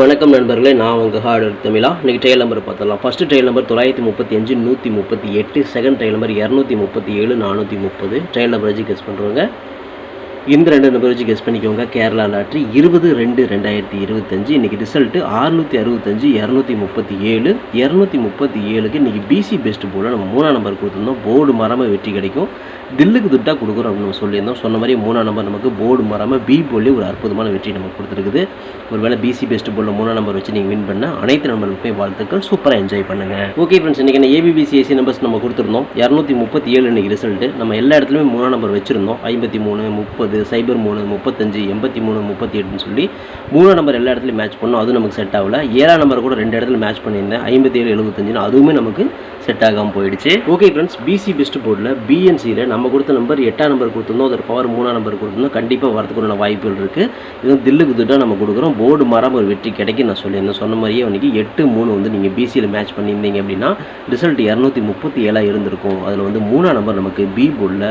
வணக்கம் நண்பர்களே நான் உங்கள் ஹார்டு தமிழா. இன்றைக்கி ட்ரையல் நம்பர் பார்த்துடலாம். ஃபஸ்ட்டு ட்ரையல் நம்பர் தொள்ளாயிரத்தி முப்பத்தி அஞ்சு நூற்றி முப்பத்தி எட்டு செகண்ட் ட்ரையல் நம்பர் இரநூத்தி முப்பத்தி ஏழு நானூற்றி முப்பது. ட்ரையல் நம்பர் வச்சு கெஸ் பண்ணுறவங்க இந்த ரெண்டு நம்பர் வச்சு கெஸ் பண்ணிக்கோங்க. கேரளா லாட்ரி இருபது ரெண்டு ரெண்டாயிரத்தி இருபத்தஞ்சு. இன்றைக்கி ரிசல்ட்டு அறுநூற்றி அறுபத்தஞ்சு இரநூத்தி முப்பத்தி ஏழு. இரநூத்தி முப்பத்தி ஏழுக்கு இன்றைக்கி பிசி பெஸ்ட் போர்டில் நம்ம மூணாம் நம்பர் கொடுத்துருந்தோம். போர்டு மாறாமல் வெற்றி கிடைக்கும். தில்லுக்கு துட்டாக கொடுக்குறோம் அப்படின்னு நம்ம சொல்லியிருந்தோம். சொன்ன மாதிரி மூணாம் நம்பர் நமக்கு போர்டு மரமாக பி போர்ட்லேயே ஒரு அற்புதமான வெற்றி நமக்கு கொடுத்துருக்குது. ஒருவேளை பிசி பெஸ்ட் போர்டில் மூணாம் நம்பர் வச்சு நீங்கள் வின் பண்ண அனைத்து நம்பர்களுக்குமே வாழ்த்துக்கள். சூப்பராக என்ஜாய் பண்ணுங்கள் ஓகே ஃப்ரெண்ட்ஸ் இன்றைக்கி என்ன ஏபிபிசிஎஸ்சி நம்பர்ஸ் நம்ம கொடுத்துருந்தோம். இரநூத்தி முப்பத்தி ஏழு இன்றைக்கி ரிசல்ட்டு நம்ம எல்லா இடத்துலையுமே மூணாம் நம்பர் வச்சுருந்தோம். ஐம்பத்தி மூணு முப்பது சைபர் மூணு முப்பத்தஞ்சு எண்பத்தி மூணு முப்பத்தி எட்டுன்னு சொல்லி மூணாம் நம்பர் எல்லா இடத்துலையும் மேட்ச் பண்ணோம். அதுவும் நமக்கு செட் ஆகல. ஏழாம் நம்பர் கூட ரெண்டு இடத்துல மேட்ச் பண்ணியிருந்தேன். ஐம்பத்தி ஏழு எழுபத்தஞ்சுன்னு அதுவுமே நமக்கு செட் ஆகாமல் போயிடுச்சு. ஓகே ஃப்ரெண்ட்ஸ் பிசி பெஸ்ட் போர்டில் பிஎன்சியில் நம்ம கொடுத்த நம்பர் எட்டாம் நம்பர் கொடுத்துருந்தோம். அதோட பவர் மூணாம் நம்பர் கொடுத்துருந்தோம். கண்டிப்பாக வரதுக்குள்ள வாய்ப்புகள் இருக்குது இதுவும் தில்லுக்கு திட்டாக நம்ம கொடுக்குறோம். போர்டு மரம் ஒரு வெற்றி கிடைக்கும். நான் சொல்லியிருந்தேன் சொன்ன மாதிரியே இன்னைக்கு எட்டு மூணு வந்து நீங்கள் பிசியில் மேட்ச் பண்ணியிருந்தீங்க அப்படின்னா ரிசல்ட் இரநூத்தி முப்பத்தி ஏழாக இருந்திருக்கும். அதில் வந்து மூணாம் நம்பர் நமக்கு பி போர்டில்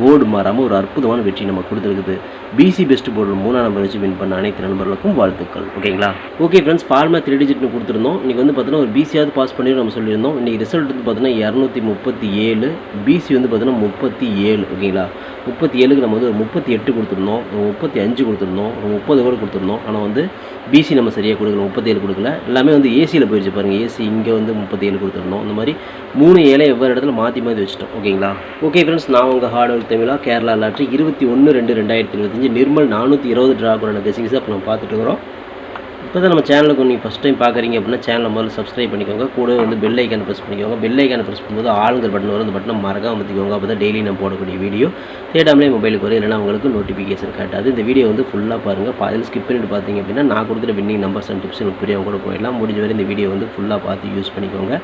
போர்டு மாறாமல் ஒரு அற்புதமான வெற்றி நம்ம கொடுத்துருக்குது பிசி பெஸ்ட் போர்டில் மூணாம் நம்பர் வச்சு வின் பண்ண அனைத்து நண்பர்களுக்கும் வாழ்த்துக்கள். ஓகேங்களா ஓகே ஃப்ரெண்ட்ஸ் ஃபார்மா த்ரீ டிஜிட்னு கொடுத்துருந்தோம். இன்றைக்கி வந்து பார்த்தீங்கன்னா ஒரு பிசியாவது பாஸ் பண்ணி நம்ம சொல்லியிருந்தோம். இன்றைக்கி ரிசல்ட் வந்து பார்த்தீங்கன்னா இரநூத்தி முப்பத்தி ஏழு பிசி வந்து பார்த்தீங்கன்னா முப்பத்தி ஏழு ஓகேங்களா முப்பத்தி ஏழுக்கு நம்ம வந்து ஒரு முப்பத்தி எட்டு கொடுத்துருந்தோம். ஒரு முப்பத்தி அஞ்சு கொடுத்துருந்தோம். ஒரு முப்பது கூட கொடுத்துருந்தோம். ஆனால் வந்து பிசி நம்ம சரியாக கொடுக்கல முப்பத்தி ஏழு கொடுக்கல. எல்லாமே வந்து ஏசியில் போயிடுச்சு பாருங்கள் ஏசி இங்கே வந்து முப்பத்தி ஏழு கொடுத்துருந்தோம். இந்த மாதிரி மூணு ஏழை வெவ்வேறு இடத்துல மாற்றி மாற்றி வச்சுட்டோம். ஓகேங்களா ஓகே ஃப்ரெண்ட்ஸ் நான் உங்கள் ஹார்ட் ஒர்க் தமிழா கேரளா லாட்ரி இருபத்தி ஒன்று ரெண்டு ரெண்டாயிரத்தி இருபத்தஞ்சி நிர்மல் நானூற்றி இருபது ட்ரா கூட கசிங்ஸ் அப்போ நம்ம பார்த்துட்டு இருக்கிறோம். இப்போ தான் நம்ம சேனலுக்கு நீங்கள் ஃபஸ்ட் டைம் பார்க்குறீங்க அப்படின்னா சேனலை முதல்ல சப்ஸ்கிரைப் பண்ணிக்கோங்க. கூட வந்து பெல் ஐக்கான ப்ரெஸ் பண்ணிக்கோங்க. பெல் ஐக்கான ப்ரெஸ் பண்ணும்போது ஆளுங்கிற பட்டன் வரும். அந்த பட்டனை மறக்காம அமைத்திக்கோங்க அப்போ தான் டெய்லி நம்ம போடக்கூடிய வீடியோ தேடாமலே மொபைலுக்கு வரும். இல்லைனா உங்களுக்கு நோட்டிஃபிகேஷன் காட்டாது. இந்த வீடியோ வந்து ஃபுல்லாக பாருங்கள் அதில் ஸ்கிப் பண்ணிட்டு பார்த்தீங்க அப்படின்னா நான் கொடுத்துட்டு வின்னிங் நம்பர்ஸ் அண்ட் டிப்ஸ் உங்களுக்கு புரியாம கூட போயிடலாம். முடிஞ்ச வரை இந்த வீடியோ வந்து ஃபுல்லாக பார்த்து யூஸ் பண்ணிக்கோங்க.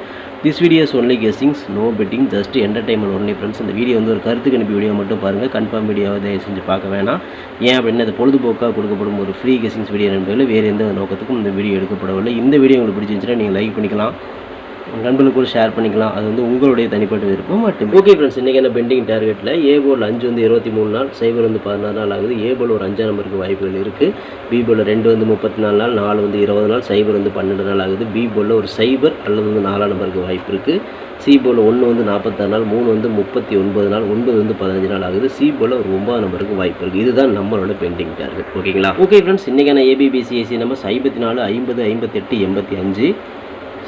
This videos only guessings no betting just entertainment only friends இந்த வீடியோ வந்து ஒரு கருத்து கணிப்பு வீடியோ மட்டும் பாருங்கள் கன்ஃபார்ம் வீடியோவை தயவு செஞ்சு பார்க்க வேணாம். ஏன் அப்படின்னா இது பொழுதுபோக்காக கொடுக்கப்படும் ஒரு ஃப்ரீ கெஸ்ஸிங்ஸ் வீடியோ என்பதில் வேறு எந்த நோக்கத்துக்கும் இந்த வீடியோ எடுக்கப்படவில்லை. இந்த வீடியோ உங்களுக்கு பிடிச்சிருந்துச்சுன்னா நீங்கள் லைக் பண்ணிக்கலாம். நண்பர்களுக்கு கூட ஷேர் பண்ணிக்கலாம். அது வந்து உங்களுடைய தனிப்பட்ட விருப்பம் மட்டும். ஓகே ஃப்ரெண்ட்ஸ் இன்றைக்கி என்ன பெண்டிங் டார்கெட்டில் ஏ போல் அஞ்சு வந்து இருபத்தி மூணு நாள் சைபர் வந்து பதினாறு நாள் ஆகுது. ஏ போல் ஒரு அஞ்சாம் நம்பருக்கு வாய்ப்புகள் இருக்குது பி போல் ரெண்டு வந்து முப்பத்தி நாலு நாள் நாலு வந்து இருபது நாள் சைபர் வந்து பன்னெண்டு நாள் ஆகுது. பி ஒரு சைபர் அல்லது வந்து நாலாம் நம்பருக்கு வாய்ப்பு இருக்குது சி போல் ஒன்று வந்து நாற்பத்தாறு நாள் மூணு வந்து முப்பத்தி ஒன்பது நாள் ஒன்பது வந்து பதினஞ்சு நாள் ஆகுது. சி போல் ஒரு ஒன்பது நம்பருக்கு வாய்ப்பு இருக்குது இதுதான் நம்மளோட பெண்டிங் டார்கெட் ஓகேங்களா ஓகே ஃப்ரெண்ட்ஸ் இன்றைக்கான ஏபிபிசிஎஸ்சி நம்பர் ஐம்பத்தி நாலு ஐம்பது ஐம்பத்தெட்டு எண்பத்தி அஞ்சு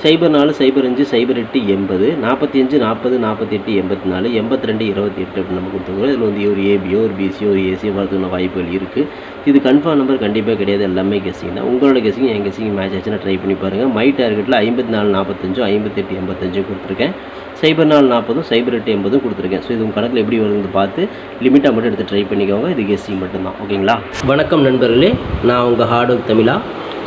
சைபர் நாலு சைபர் அஞ்சு சைபர் எட்டு எண்பது நாற்பத்தி அஞ்சு நாற்பது நாற்பத்தி எட்டு எண்பத்தி நாலு எண்பத்தி ரெண்டு இருபத்தி எட்டு அப்படின்னு நம்ம கொடுத்துருக்கோம். இதில் வந்து ஒரு ஏபியோ ஒரு பிசியோ ஒரு ஏசியோ வரதுக்கான வாய்ப்புகள் இருக்குது இது கன்ஃபார்ம் நம்பர் கண்டிப்பாக கிடையாது. எல்லாமே கெஸிங் தான். உங்களோட கெஸிங் என் கெஸிங் மேட்ச் ஆச்சுன்னா ட்ரை பண்ணி பாருங்கள் மை டார்கெட்டில் ஐம்பத்தி நாலு நாற்பத்தஞ்சும் ஐம்பத்தெட்டு எண்பத்தஞ்சும் கொடுத்துருக்கேன். சைபர் நாலு நாற்பதும் சைபர் எட்டு எண்பதும் கொடுத்துருக்கேன். ஸோ இது உங்கள் கணக்கில் எப்படி வருதுன்னு பார்த்து லிமிட்டாக மட்டும் எடுத்து ட்ரை பண்ணிக்கோங்க. இது கெஸ்ஸிங் மட்டும்தான். ஓகேங்களா வணக்கம் நண்பர்களே. நான் உங்கள் ஹார்ட் ஒர்க் தமிழா.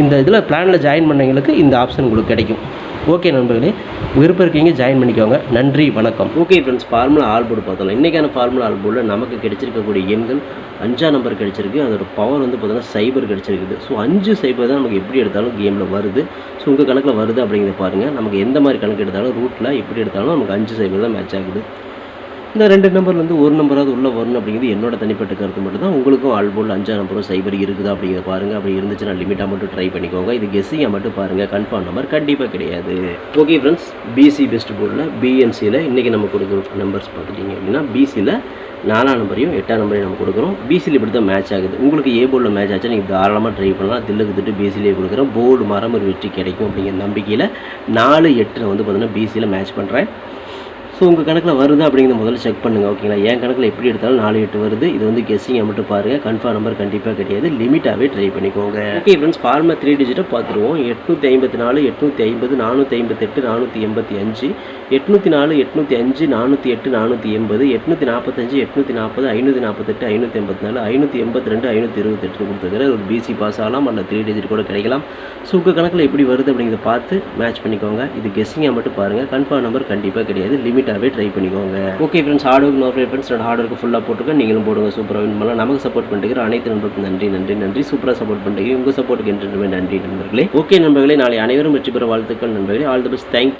இந்த இதில் பிளானில் ஜாயின் பண்ணவங்களுக்கு இந்த ஆப்ஷன் உங்களுக்கு கிடைக்கும். ஓகே நண்பர்களே விருப்பம் இருக்கீங்க ஜாயின் பண்ணிக்கோங்க. நன்றி வணக்கம். Okay friends formula all board பார்த்தோம் இன்றைக்கான ஃபார்முலா ஆல் போர்டில் நமக்கு கிடைச்சிருக்கக்கூடிய எண்கள் அஞ்சாம் நம்பர் கிடைச்சிருக்கு. அதோட பவர் வந்து பார்த்தோன்னா சைபர் கிடைச்சிருக்குது. ஸோ அஞ்சு சைபர் தான் நமக்கு எப்படி எடுத்தாலும் கேமில் வருது. ஸோ உங்கள் கணக்கில் வருது அப்படிங்கிறத பாருங்கள் நமக்கு எந்த மாதிரி கணக்கு எடுத்தாலும் ரூட்டில் எப்படி எடுத்தாலும் நமக்கு அஞ்சு சைபர் தான் மேட்ச் ஆகுது. இந்த ரெண்டு நம்பர்லேருந்து ஒரு நம்பராவது உள்ளே வரணும் அப்படிங்கிறது என்னோட தனிப்பட்ட கருத்து மட்டும் தான் உங்களுக்கும் ஆல்போல் அஞ்சா நம்பரும் சைபர் இருக்குதா அப்படிங்கிறத பாருங்கள் அப்படி இருந்துச்சுன்னா லிமிட்டாக மட்டும் ட்ரை பண்ணிக்கோங்க. இது கெஸ்ஸிங்காக மட்டும் பாருங்கள் கன்ஃபார்ம் நம்பர் கண்டிப்பாக கிடையாது. ஓகே ஃப்ரெண்ட்ஸ் பிசி பெஸ்ட் போர்டில் பிஎன்சியில் இன்றைக்கி நம்ம கொடுக்குற நம்பர்ஸ் பார்த்துட்டிங்க அப்படின்னா பிசியில் நாலாம் நம்பரையும் எட்டாம் நம்பரையும் நம்ம கொடுக்குறோம். பிசியில் இப்படி தான் மேட்ச் ஆகுது. உங்களுக்கு ஏ போர்டில் மேட்ச் ஆச்சு நீங்கள் தாராளமாக ட்ரை பண்ணலாம். தில்லுக்கு திட்டு பிசியிலே கொடுக்குறோம் போர்டு மரம் ஒரு வெற்றி கிடைக்கும் அப்படிங்கிற நம்பிக்கையில் நாலு எட்டில் வந்து பார்த்தீங்கன்னா பிசியில் மேட்ச் பண்ணுறேன் ஸோ உங்கள் கணக்கில் வருது அப்படிங்கிறத முதல்ல செக் பண்ணுங்கள் ஓகேங்களா என் கணக்கில் எப்படி எடுத்தாலும் நாலு எட்டு வருது. இது வந்து கெஸ்ஸிங்கை மட்டும் பாருங்கள் கன்ஃபார்ம் நம்பர் கண்டிப்பாக கிடையாது. லிமிட்டாகவே ட்ரை பண்ணிக்கோங்க. ஓகே ஃப்ரெண்ட்ஸ் ஃபார்மா த்ரீ டிஜிட்டை பார்த்துருவோம். எட்நூற்றி ஐம்பத்தி நாலு எட்நூற்றி ஐம்பது நானூற்றி ஐம்பத்தெட்டு நானூற்றி எண்பத்தி அஞ்சு எட்நூற்றி நாலு எட்நூற்றி அஞ்சு நானூற்றி எட்டு நானூற்றி எண்பது எட்நூற்றி நாற்பத்தஞ்சு எட்நூற்றி நாற்பது ஐநூற்றி நாற்பத்தெட்டு ஐநூற்றி எண்பத்தி நாலு ஐநூற்றி எண்பத்தி ரெண்டு ஐநூற்றி இருபத்தெட்டு கொடுத்துருக்கிற ஒரு பிசி பாஸ் ஆகலாம். அல்ல த்ரீ டிஜிட் கூட கிடைக்கலாம். ஸோ உங்கள் கணக்கில் எப்படி வருது அப்படிங்கிறத பார்த்து மேட்ச் பண்ணிக்கோங்க. இது கெஸ்ஸிங்காக மட்டும் பாருங்கள் கன்ஃபார்ம் நம்பர் கண்டிப்பாக கிடையாது. லிமிட் லிமிட்டாகவே ட்ரை பண்ணிக்கோங்க. Okay friends hard work no friends நான் ஹார்ட் ஒர்க்கு ஃபுல்லாக போட்டுக்க நீங்களும் போடுங்க சூப்பராக வின் பண்ணலாம். நமக்கு சப்போர்ட் பண்ணிட்டு அனைத்து நண்பர்களுக்கும் நன்றி நன்றி நன்றி. சூப்பராக சப்போர்ட் பண்ணுறீங்க உங்கள் சப்போர்ட்டுக்கு என்றுமே நன்றி நண்பர்களே. ஓகே நண்பர்களே நாளை அனைவரும் வெற்றி பெற வாழ்த்துக்கள் நண்பர்களே. All the best thank you